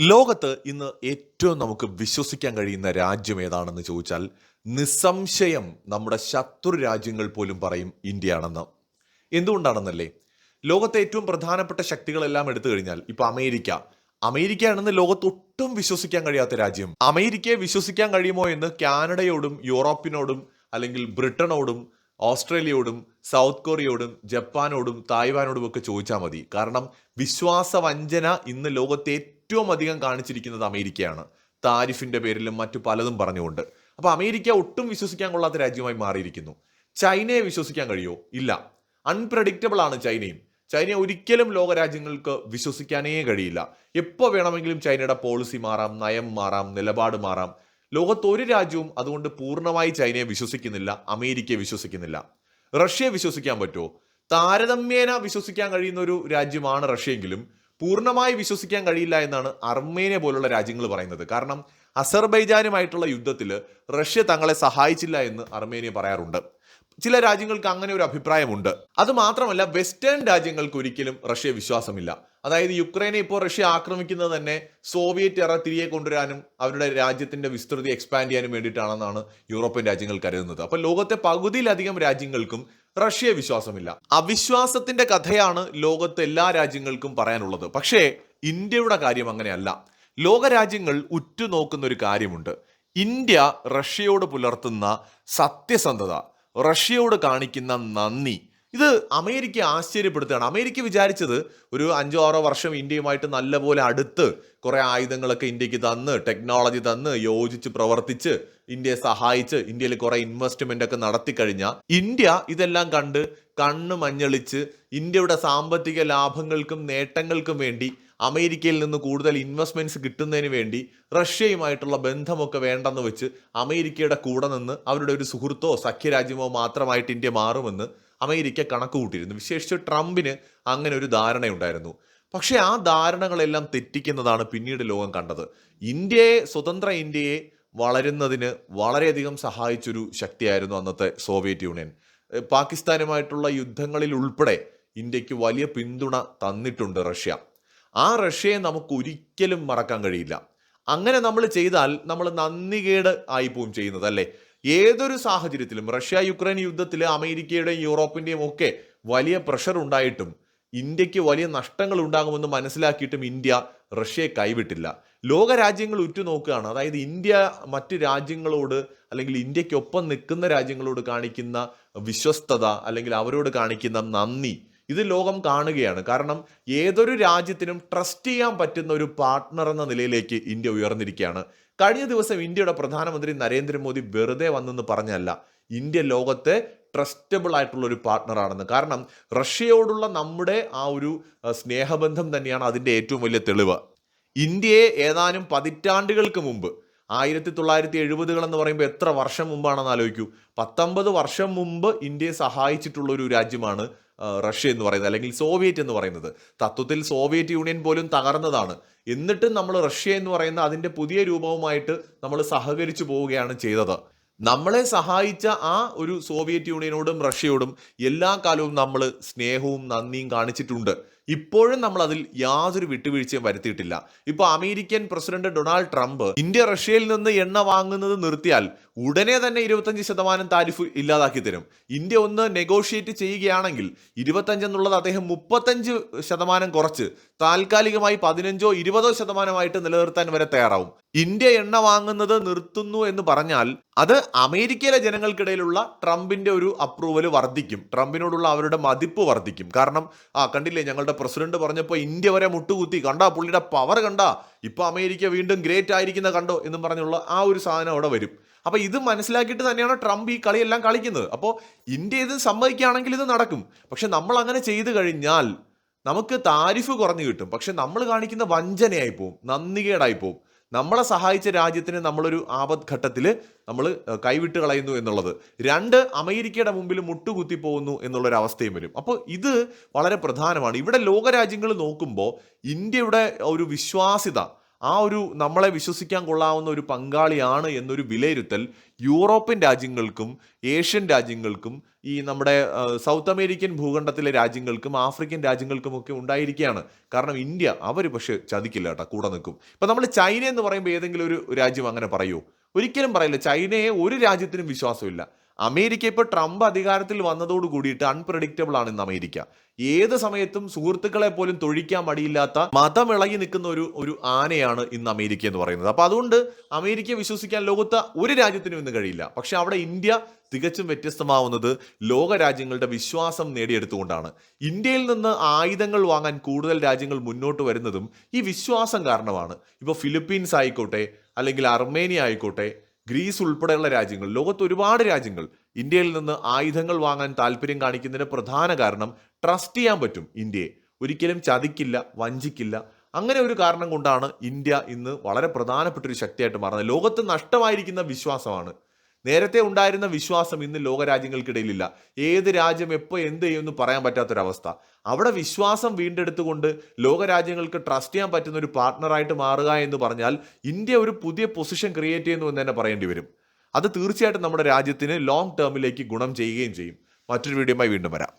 ലോകത്ത് ഇന്ന് ഏറ്റവും നമുക്ക് വിശ്വസിക്കാൻ കഴിയുന്ന രാജ്യം ഏതാണെന്ന് ചോദിച്ചാൽ നിസ്സംശയം നമ്മുടെ ശത്രു രാജ്യങ്ങൾ പോലും പറയും ഇന്ത്യയാണെന്ന്. എന്തുകൊണ്ടാണെന്നല്ലേ? ലോകത്തെ ഏറ്റവും പ്രധാനപ്പെട്ട ശക്തികളെല്ലാം എടുത്തു കഴിഞ്ഞാൽ ഇപ്പൊ അമേരിക്ക. അമേരിക്കയാണെന്ന് ലോകത്ത് ഒട്ടും വിശ്വസിക്കാൻ കഴിയാത്ത രാജ്യം. അമേരിക്കയെ വിശ്വസിക്കാൻ കഴിയുമോ എന്ന് കാനഡയോടും യൂറോപ്പിനോടും അല്ലെങ്കിൽ ബ്രിട്ടനോടും ഓസ്ട്രേലിയയോടും സൗത്ത് കൊറിയയോടും ജപ്പാനോടും തായ്വാനോടും ഒക്കെ ചോദിച്ചാൽ മതി. കാരണം വിശ്വാസവഞ്ചന ഇന്ന് ലോകത്തെ ഏറ്റവും അധികം കാണിച്ചിരിക്കുന്നത് അമേരിക്കയാണ്. താരിഫിന്റെ പേരിലും മറ്റു പലതും പറഞ്ഞുകൊണ്ട്. അപ്പോൾ അമേരിക്ക ഒട്ടും വിശ്വസിക്കാൻ കൊള്ളാത്ത രാജ്യമായി മാറിയിരിക്കുന്നു. ചൈനയെ വിശ്വസിക്കാൻ കഴിയോ? ഇല്ല. അൺപ്രഡിക്റ്റബിൾ ആണ് ചൈനയും. ചൈനയെ ഒരിക്കലും ലോകരാജ്യങ്ങൾക്ക് വിശ്വസിക്കാനേ കഴിയില്ല. എപ്പോൾ വേണമെങ്കിലും ചൈനയുടെ പോളിസി മാറാം നയം മാറാം നിലപാട് മാറാം. ലോകത്ത് ഒരു രാജ്യവും അതുകൊണ്ട് പൂർണമായി ചൈനയെ വിശ്വസിക്കുന്നില്ല അമേരിക്കയെ വിശ്വസിക്കുന്നില്ല. റഷ്യയെ വിശ്വസിക്കാൻ പറ്റുമോ? താരതമ്യേന വിശ്വസിക്കാൻ കഴിയുന്ന ഒരു രാജ്യമാണ് റഷ്യയെങ്കിലും പൂർണമായി വിശ്വസിക്കാൻ കഴിയില്ല എന്നാണ് അർമേനിയ പോലുള്ള രാജ്യങ്ങൾ പറയുന്നത്. കാരണം അസർബൈജാനുമായിട്ടുള്ള യുദ്ധത്തിൽ റഷ്യ തങ്ങളെ സഹായിച്ചില്ല എന്ന് അർമേനിയ പറയാറുണ്ട്. ചില രാജ്യങ്ങൾക്ക് അങ്ങനെ ഒരു അഭിപ്രായമുണ്ട്. അത് മാത്രമല്ല വെസ്റ്റേൺ രാജ്യങ്ങൾക്ക് ഒരിക്കലും റഷ്യ വിശ്വാസമില്ല. അതായത് യുക്രൈനെ ഇപ്പോൾ റഷ്യ ആക്രമിക്കുന്നത് തന്നെ സോവിയറ്റ് എറ തിരികെ കൊണ്ടുവരാനും അവരുടെ രാജ്യത്തിന്റെ വിസ്തൃതി എക്സ്പാൻഡ് ചെയ്യാനും വേണ്ടിയിട്ടാണെന്നാണ് യൂറോപ്യൻ രാജ്യങ്ങൾ കരുതുന്നത്. അപ്പോൾ ലോകത്തെ പകുതിയിലധികം രാജ്യങ്ങൾക്കും റഷ്യയെ വിശ്വാസമില്ല. അവിശ്വാസത്തിന്റെ കഥയാണ് ലോകത്തെ എല്ലാ രാജ്യങ്ങൾക്കും പറയാനുള്ളത്. പക്ഷേ ഇന്ത്യയുടെ കാര്യം അങ്ങനെയല്ല. ലോകരാജ്യങ്ങൾ ഉറ്റുനോക്കുന്ന ഒരു കാര്യമുണ്ട്. ഇന്ത്യ റഷ്യയോട് പുലർത്തുന്ന സത്യസന്ധത റഷ്യയോട് കാണിക്കുന്ന നന്ദി ഇത് അമേരിക്ക ആശ്ചര്യപ്പെടുത്തുകയാണ്. അമേരിക്ക വിചാരിച്ചത് ഒരു അഞ്ചോ ആറോ വർഷം ഇന്ത്യയുമായിട്ട് നല്ലപോലെ അടുത്ത് കുറേ ആയുധങ്ങളൊക്കെ ഇന്ത്യയ്ക്ക് തന്ന് ടെക്നോളജി തന്ന് യോജിച്ച് പ്രവർത്തിച്ച് ഇന്ത്യയെ സഹായിച്ച് ഇന്ത്യയിൽ കുറേ ഇൻവെസ്റ്റ്മെന്റ് ഒക്കെ നടത്തി കഴിഞ്ഞാൽ ഇന്ത്യ ഇതെല്ലാം കണ്ട് കണ്ണ് മഞ്ഞളിച്ച് ഇന്ത്യയുടെ സാമ്പത്തിക ലാഭങ്ങൾക്കും നേട്ടങ്ങൾക്കും വേണ്ടി അമേരിക്കയിൽ നിന്ന് കൂടുതൽ ഇൻവെസ്റ്റ്മെന്റ്സ് കിട്ടുന്നതിന് വേണ്ടി റഷ്യയുമായിട്ടുള്ള ബന്ധമൊക്കെ വേണ്ടെന്ന് വെച്ച് അമേരിക്കയുടെ കൂടെ നിന്ന് അവരുടെ ഒരു സുഹൃത്തോ സഖ്യരാജ്യമോ മാത്രമായിട്ട് ഇന്ത്യ മാറുമെന്ന് അമേരിക്ക കണക്ക് കൂട്ടിയിരുന്നു വിശേഷിച്ച് ട്രംപിന് അങ്ങനെ ഒരു ധാരണയുണ്ടായിരുന്നു. പക്ഷേ ആ ധാരണകളെല്ലാം തെറ്റിക്കുന്നതാണ് പിന്നീട് ലോകം കണ്ടത്. ഇന്ത്യയെ സ്വതന്ത്ര ഇന്ത്യയെ വളരുന്നതിന് വളരെയധികം സഹായിച്ചൊരു ശക്തിയായിരുന്നു അന്നത്തെ സോവിയറ്റ് യൂണിയൻ. പാകിസ്ഥാനുമായിട്ടുള്ള യുദ്ധങ്ങളിൽ ഉൾപ്പെടെ ഇന്ത്യയ്ക്ക് വലിയ പിന്തുണ തന്നിട്ടുണ്ട് റഷ്യ. ആ റഷ്യയെ നമുക്ക് ഒരിക്കലും മറക്കാൻ കഴിയില്ല. അങ്ങനെ നമ്മൾ ചെയ്താൽ നമ്മൾ നന്ദികേട് ആയിപ്പോവും ചെയ്യുന്നത് അല്ലേ? ഏതൊരു സാഹചര്യത്തിലും റഷ്യ യുക്രൈൻ യുദ്ധത്തിൽ അമേരിക്കയുടെയും യൂറോപ്പിന്റെയും ഒക്കെ വലിയ പ്രഷർ ഉണ്ടായിട്ടും ഇന്ത്യയ്ക്ക് വലിയ നഷ്ടങ്ങൾ ഉണ്ടാകുമെന്ന് മനസ്സിലാക്കിയിട്ടും ഇന്ത്യ റഷ്യയെ കൈവിട്ടില്ല. ലോക രാജ്യങ്ങൾ ഉറ്റുനോക്കുകയാണ്. അതായത് ഇന്ത്യ മറ്റ് രാജ്യങ്ങളോട് അല്ലെങ്കിൽ ഇന്ത്യക്കൊപ്പം നിൽക്കുന്ന രാജ്യങ്ങളോട് കാണിക്കുന്ന വിശ്വസ്തത അല്ലെങ്കിൽ അവരോട് കാണിക്കുന്ന നന്ദി ഇത് ലോകം കാണുകയാണ്. കാരണം ഏതൊരു രാജ്യത്തിനും ട്രസ്റ്റ് ചെയ്യാൻ പറ്റുന്ന ഒരു പാർട്ട്ണർ എന്ന നിലയിലേക്ക് ഇന്ത്യ ഉയർന്നിരിക്കുകയാണ്. കഴിഞ്ഞ ദിവസം ഇന്ത്യയുടെ പ്രധാനമന്ത്രി നരേന്ദ്രമോദി വെറുതെ വന്നെന്ന് പറഞ്ഞല്ല ഇന്ത്യ ലോകത്തെ ട്രസ്റ്റബിൾ ആയിട്ടുള്ള ഒരു പാർട്ട്ണറാണെന്ന് കാരണം റഷ്യയോടുള്ള നമ്മുടെ ആ ഒരു സ്നേഹബന്ധം തന്നെയാണ് അതിന്റെ ഏറ്റവും വലിയ തെളിവ്. ഇന്ത്യയെ ഏതാനും പതിറ്റാണ്ടുകൾക്ക് മുമ്പ് ആയിരത്തി തൊള്ളായിരത്തി എഴുപതുകൾ എന്ന് പറയുമ്പോൾ എത്ര വർഷം മുമ്പാണെന്ന് ആലോചിക്കൂ. പത്തൊമ്പത് വർഷം മുമ്പ് ഇന്ത്യയെ സഹായിച്ചിട്ടുള്ള ഒരു രാജ്യമാണ് റഷ്യ എന്ന് പറയുന്നത് അല്ലെങ്കിൽ സോവിയറ്റ് എന്ന് പറയുന്നത്. തത്വത്തിൽ സോവിയറ്റ് യൂണിയൻ പോലും തകർന്നതാണ്. എന്നിട്ടും നമ്മൾ റഷ്യ എന്ന് പറയുന്ന അതിന്റെ പുതിയ രൂപവുമായിട്ട് നമ്മൾ സഹകരിച്ചു പോവുകയാണ് ചെയ്തത്. നമ്മളെ സഹായിച്ച ആ ഒരു സോവിയറ്റ് യൂണിയനോടും റഷ്യയോടും എല്ലാ കാലവും നമ്മൾ സ്നേഹവും നന്ദിയും കാണിച്ചിട്ടുണ്ട്. ഇപ്പോഴും നമ്മൾ അതിൽ യാതൊരു വിട്ടുവീഴ്ചയും വരുത്തിയിട്ടില്ല. ഇപ്പൊ American president Donald Trump India റഷ്യയിൽ നിന്ന് എണ്ണ വാങ്ങുന്നത് നിർത്തിയാൽ ഉടനെ തന്നെ ഇരുപത്തഞ്ച് ശതമാനം താരിഫ് ഇല്ലാതാക്കി തരും. ഇന്ത്യ ഒന്ന് നെഗോഷിയേറ്റ് ചെയ്യുകയാണെങ്കിൽ ഇരുപത്തഞ്ച് എന്നുള്ളത് അദ്ദേഹം മുപ്പത്തഞ്ച് ശതമാനം കുറച്ച് താൽക്കാലികമായി പതിനഞ്ചോ ഇരുപതോ ശതമാനമായിട്ട് നിലനിർത്താൻ വരെ തയ്യാറാവും. ഇന്ത്യ എണ്ണ വാങ്ങുന്നത് നിർത്തുന്നു എന്ന് പറഞ്ഞാൽ അത് അമേരിക്കയിലെ ജനങ്ങൾക്കിടയിലുള്ള ട്രംപിന്റെ ഒരു അപ്രൂവൽ വർദ്ധിക്കും. ട്രംപിനോടുള്ള അവരുടെ മതിപ്പ് വർദ്ധിക്കും. കാരണം ആ കണ്ടില്ലേ ഞങ്ങളുടെ പ്രസിഡന്റ് പറഞ്ഞപ്പോൾ ഇന്ത്യ വരെ മുട്ടുകുത്തി. കണ്ടാ പുള്ളിയുടെ പവർ കണ്ടാ. ഇപ്പൊ അമേരിക്ക വീണ്ടും ഗ്രേറ്റ് ആയിരിക്കുന്ന കണ്ടോ എന്നും പറഞ്ഞുള്ള ആ ഒരു സാധനം അവിടെ വരും. അപ്പോൾ ഇത് മനസ്സിലാക്കിയിട്ട് തന്നെയാണ് ട്രംപ് ഈ കളിയെല്ലാം കളിക്കുന്നത്. അപ്പോൾ ഇന്ത്യ ഇത് സമ്മതിക്കുകയാണെങ്കിൽ ഇത് നടക്കും. പക്ഷെ നമ്മൾ അങ്ങനെ ചെയ്തു കഴിഞ്ഞാൽ നമുക്ക് താരിഫ് കുറഞ്ഞു കിട്ടും. പക്ഷെ നമ്മൾ കാണിക്കുന്ന വഞ്ചനയായി പോവും. നന്ദികേടായി പോവും. നമ്മളെ സഹായിച്ച രാജ്യത്തിന് നമ്മളൊരു ആപത്ഘട്ടത്തിൽ നമ്മൾ കൈവിട്ട് കളയുന്നു എന്നുള്ളത്. രണ്ട് അമേരിക്കയുടെ മുമ്പിൽ മുട്ടുകുത്തി പോകുന്നു എന്നുള്ളൊരു അവസ്ഥയും വരും. അപ്പോൾ ഇത് വളരെ പ്രധാനമാണ്. ഇവിടെ ലോകരാജ്യങ്ങൾ നോക്കുമ്പോൾ ഇന്ത്യയുടെ ഒരു വിശ്വാസ്യത ആ ഒരു നമ്മളെ വിശ്വസിക്കാൻ കൊള്ളാവുന്ന ഒരു പങ്കാളിയാണ് എന്നൊരു വിലയിരുത്തൽ യൂറോപ്യൻ രാജ്യങ്ങൾക്കും ഏഷ്യൻ രാജ്യങ്ങൾക്കും ഈ നമ്മുടെ സൗത്ത് അമേരിക്കൻ ഭൂഖണ്ഡത്തിലെ രാജ്യങ്ങൾക്കും ആഫ്രിക്കൻ രാജ്യങ്ങൾക്കും ഒക്കെ ഉണ്ടായിരിക്കുകയാണ്. കാരണം ഇന്ത്യ അവർ പക്ഷെ ചതിക്കില്ല കേട്ടോ കൂടെ നിൽക്കും. ഇപ്പം നമ്മൾ ചൈന എന്ന് പറയുമ്പോൾ ഏതെങ്കിലും ഒരു രാജ്യം അങ്ങനെ പറയുമോ ഒരിക്കലും പറയില്ല. ചൈനയെ ഒരു രാജ്യത്തിനും വിശ്വാസമില്ല. അമേരിക്ക ഇപ്പോൾ ട്രംപ് അധികാരത്തിൽ വന്നതോട് കൂടിയിട്ട് അൺപ്രഡിക്റ്റബിൾ ആണ് ഇന്ന് അമേരിക്ക. ഏത് സമയത്തും സുഹൃത്തുക്കളെ പോലും തൊഴിക്കാൻ മടിയില്ലാത്ത മതമിളകി നിൽക്കുന്ന ഒരു ഒരു ആനയാണ് ഇന്ന് അമേരിക്ക എന്ന് പറയുന്നത്. അപ്പൊ അതുകൊണ്ട് അമേരിക്കയെ വിശ്വസിക്കാൻ ലോകത്ത് ഒരു രാജ്യത്തിനും ഇന്ന് കഴിയില്ല. പക്ഷെ അവിടെ ഇന്ത്യ തികച്ചും വ്യത്യസ്തമാവുന്നത് ലോക രാജ്യങ്ങളുടെ വിശ്വാസം നേടിയെടുത്തുകൊണ്ടാണ്. ഇന്ത്യയിൽ നിന്ന് ആയുധങ്ങൾ വാങ്ങാൻ കൂടുതൽ രാജ്യങ്ങൾ മുന്നോട്ട് വരുന്നതും ഈ വിശ്വാസം കാരണമാണ്. ഇപ്പോൾ ഫിലിപ്പീൻസ് ആയിക്കോട്ടെ അല്ലെങ്കിൽ അർമേനിയ ആയിക്കോട്ടെ ഗ്രീസ് ഉൾപ്പെടെയുള്ള രാജ്യങ്ങൾ ലോകത്ത് ഒരുപാട് രാജ്യങ്ങൾ ഇന്ത്യയിൽ നിന്ന് ആയുധങ്ങൾ വാങ്ങാൻ താല്പര്യം കാണിക്കുന്നതിന് പ്രധാന കാരണം ട്രസ്റ്റ് ചെയ്യാൻ പറ്റും ഇന്ത്യയെ. ഒരിക്കലും ചതിക്കില്ല വഞ്ചിക്കില്ല. അങ്ങനെ ഒരു കാരണം കൊണ്ടാണ് ഇന്ത്യ ഇന്ന് വളരെ പ്രധാനപ്പെട്ട ഒരു ശക്തിയായിട്ട് മാറുന്നത്. ലോകത്ത് നഷ്ടമായിരിക്കുന്ന വിശ്വാസമാണ്. നേരത്തെ ഉണ്ടായിരുന്ന വിശ്വാസം ഇന്ന് ലോകരാജ്യങ്ങൾക്കിടയിലില്ല. ഏത് രാജ്യം എപ്പോൾ എന്ത് ചെയ്യുമെന്ന് പറയാൻ പറ്റാത്തൊരവസ്ഥ. അവിടെ വിശ്വാസം വീണ്ടെടുത്തുകൊണ്ട് ലോകരാജ്യങ്ങൾക്ക് ട്രസ്റ്റ് ചെയ്യാൻ പറ്റുന്ന ഒരു പാർട്ട്ണറായിട്ട് മാറുക എന്ന് പറഞ്ഞാൽ ഇന്ത്യ ഒരു പുതിയ പൊസിഷൻ ക്രിയേറ്റ് ചെയ്യുന്നു എന്ന് തന്നെ പറയേണ്ടി വരും. അത് തീർച്ചയായിട്ടും നമ്മുടെ രാജ്യത്തിന് ലോങ് ടേമിലേക്ക് ഗുണം ചെയ്യുകയും ചെയ്യും. മറ്റൊരു വീഡിയോയുമായി വീണ്ടും വരാം.